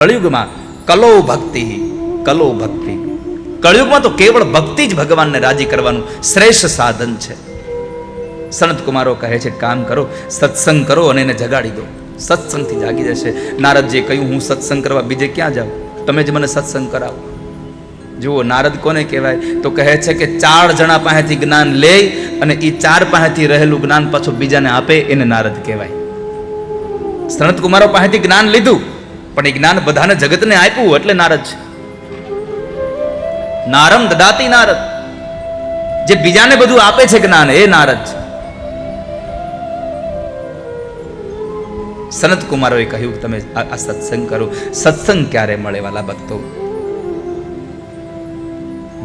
કળિયુગમાં કલો ભક્તિ કલો ભક્તિ. કળિયુગમાં તો કેવળ ભક્તિ જ ભગવાનને રાજી કરવાનું શ્રેષ્ઠ સાધન છે. સનત કુમારો કહે છે, કામ કરો, સત્સંગ કરો અને એને જગાડી દો. સત્સંગથી જાગી જશે. નારદજીએ કહ્યું, હું સત્સંગ કરવા બીજે ક્યાં જાઉં? તમે જ મને સત્સંગ કરાવો. જુઓ, નારદ કોને કહેવાય? તો કહે છે કે ચાર જણા પાસેથી જ્ઞાન લે અને એ ચાર પાસેથી રહેલું જ્ઞાન પાછું બીજાને આપે, એને નારદ કહેવાય. સનત કુમારો પાસેથી જ્ઞાન લીધું. પણ એ જ્ઞાન બધાને જગતને આપ્યું એટલે નારદ નારમ દદાતી નારદ. જે બીજાને બધું આપે છે જ્ઞાન, એ નારદ સનત કુમારોએ કહ્યું, તમે આ સત્સંગ કરો. સત્સંગ ક્યારે મળે વાલા ભક્તો?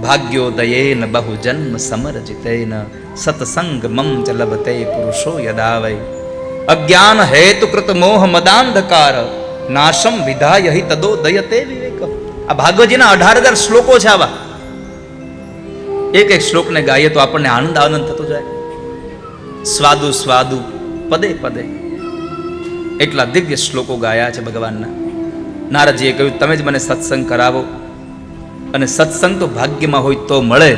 ભાગ્યોદયેન બહુ જન્મ સમરજિતેન. સત્સંગ મમ ચલબતે પુરુષો યદાવય. અજ્ઞાન હેતુકૃત મોહ મદાંધકાર. નાશમ વિધાય હિ તદો દયતે વિવેક. આ ભાગવતજીના અઢાર હજાર શ્લોકો છે આવા. એક એક શ્લોકને ગાઈએ તો આપણને આનંદ આનંદ થતો જાય. સ્વાદુ સ્વાદુ, પદે પદે. એટલા દિવ્ય શ્લોકો ગાયા છે ભગવાનના. નારદજીએ કહ્યું, તમે જ મને સત્સંગ કરાવો. અને સત્સંગ તો ભાગ્યમાં હોય તો મળે.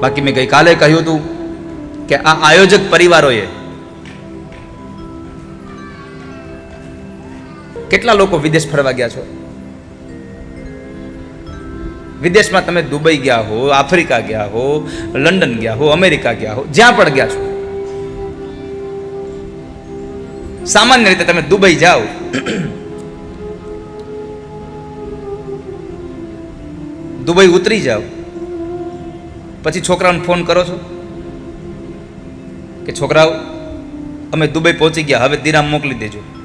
બાકી મેં ગઈકાલે કહ્યું હતું કે આ આયોજક પરિવારોએ કેટલા લોકો વિદેશ ફરવા ગયા છો? વિદેશમાં તમે દુબઈ ગયા હો, આફ્રિકા ગયા હો, લંડન ગયા હો, અમેરિકા ગયા હો, જ્યાં પણ ગયા છો. સામાન્ય રીતે તમે દુબઈ જાઓ. દુબઈ ઉતરી જાઓ. પછી છોકરાઓને ફોન કરો છો? કે છોકરાઓ, અમે દુબઈ પહોંચી ગયા, હવે દિરામ મોકલી દેજો.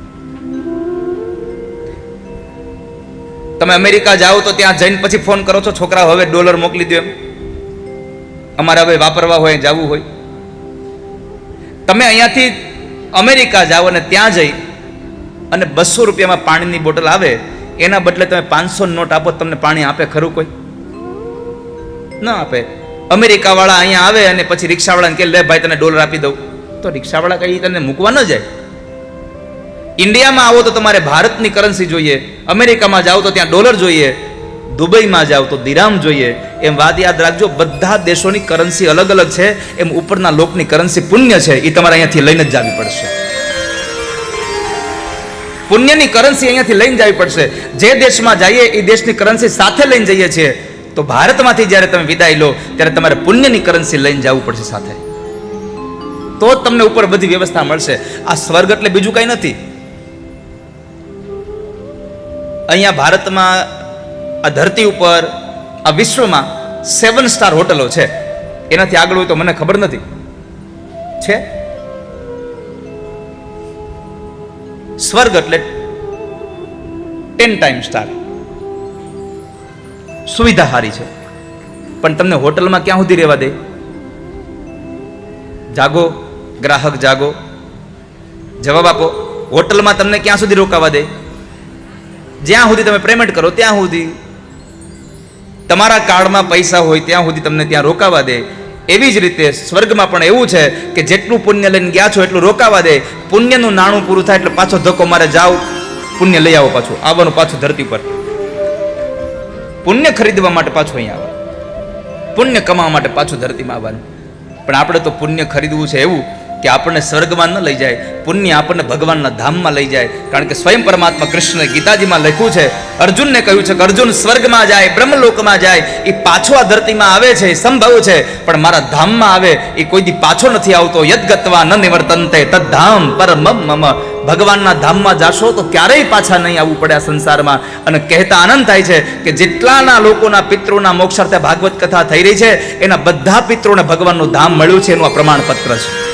તમે અમેરિકા જાઓ તો ત્યાં જઈને પછી ફોન કરો છો? છોકરા હવે ડોલર મોકલી દો એમ. અમારે હવે વાપરવા હોય, જવું હોય. તમે અહીંયાથી અમેરિકા જાઓ અને ત્યાં જઈ અને બસો રૂપિયામાં પાણીની બોટલ આવે, એના બદલે તમે પાંચસો નોટ આપો તમને પાણી આપે ખરું કોઈ? ના આપે. અમેરિકાવાળા અહીંયા આવે અને પછી રિક્ષાવાળાને કે, લે ભાઈ, તને ડોલર આપી દઉં. તો રિક્ષાવાળા કઈ તને મૂકવા ન જાય? ઇન્ડિયામાં આવો તો તમારે ભારતની કરન્સી જોઈએ, અમેરિકામાં જાઓ તો ત્યાં ડોલર જોઈએ, દુબઈમાં જાઓ તો દિરામ જોઈએ. એમ વાત યાદ રાખજો, બધા દેશોની કરન્સી અલગ અલગ છે, એમ ઉપરના લોકની કરન્સી પુણ્ય છે એ તમારે અહીંયાથી લઈને જ જવી પડશે. પુણ્યની કરન્સી અહીંયાથી લઈને જવી પડશે. જે દેશમાં જઈએ એ દેશની કરન્સી સાથે લઈને જઈએ છીએ. તો ભારતમાંથી જ્યારે તમે વિદાય લો, ત્યારે તમારે પુણ્યની કરન્સી લઈને જવું પડશે સાથે. તો જ તમને ઉપર બધી વ્યવસ્થા મળશે. આ સ્વર્ગ એટલે બીજું કંઈ નથી. અહીંયા ભારતમાં આ ધરતી ઉપર, આ વિશ્વમાં સેવન સ્ટાર હોટલો છે. એનાથી આગળ હોય તો મને ખબર નથી. છે? સ્વર્ગ એટલે ટેન ટાઈમ સ્ટાર સુવિધા સારી છે. પણ તમને હોટલમાં ક્યાં સુધી રહેવા દે? જાગો, ગ્રાહક જાગો. જવાબ આપો, હોટલમાં તમને ક્યાં સુધી રોકાવા દે? જ્યાં સુધી તમે પેમેન્ટ કરો, ત્યાં સુધી. તમારા કાર્ડમાં પૈસા હોય, ત્યાં સુધી તમને ત્યાં રોકાવા દે. એવી જ રીતે સ્વર્ગમાં પણ એવું છે કે જેટલું પુણ્ય લઈને ગયા છો, એટલું રોકાવા દે. પુણ્યનું નાણું પૂરું થાય એટલે પાછો ધક્કો મારે જાઓ પુણ્ય લઈ આવો પાછું, આવવાનું પાછું ધરતી પર પુણ્ય ખરીદવા માટે પાછું અહીંયા આવવાનું પુણ્ય કમાવા માટે પાછું ધરતીમાં આવવાનું. પણ આપણે તો પુણ્ય ખરીદવું છે એવું કે આપણને સ્વર્ગમાં ન લઈ જાય, પુણ્ય આપણને ભગવાનના ધામમાં લઈ જાય. કારણ કે સ્વયં પરમાત્મા કૃષ્ણએ ગીતાજીમાં લખ્યું છે, અર્જુનને કહ્યું છે કે અર્જુન સ્વર્ગમાં જાય, બ્રહ્મલોકમાં જાય, એ પાછો આ ધરતીમાં આવે છે, એ સંભવ છે. પણ મારા ધામમાં આવે, એ કોઈ દી પાછો નથી આવતો, યદગતવા ન નિવર્તનતે તદ્ધામ પરમ મમ. ભગવાનના ધામમાં જાશો તો ક્યારેય પાછા નહીં આવવું પડે આ સંસારમાં. અને કહેતા આનંદ થાય છે કે જેટલાના લોકોના પિત્રોના મોક્ષાર્થે ભાગવત કથા થઈ રહી છે, એના બધા પિત્રોને ભગવાનનું ધામ મળ્યું છે, એનું આ પ્રમાણપત્ર છે.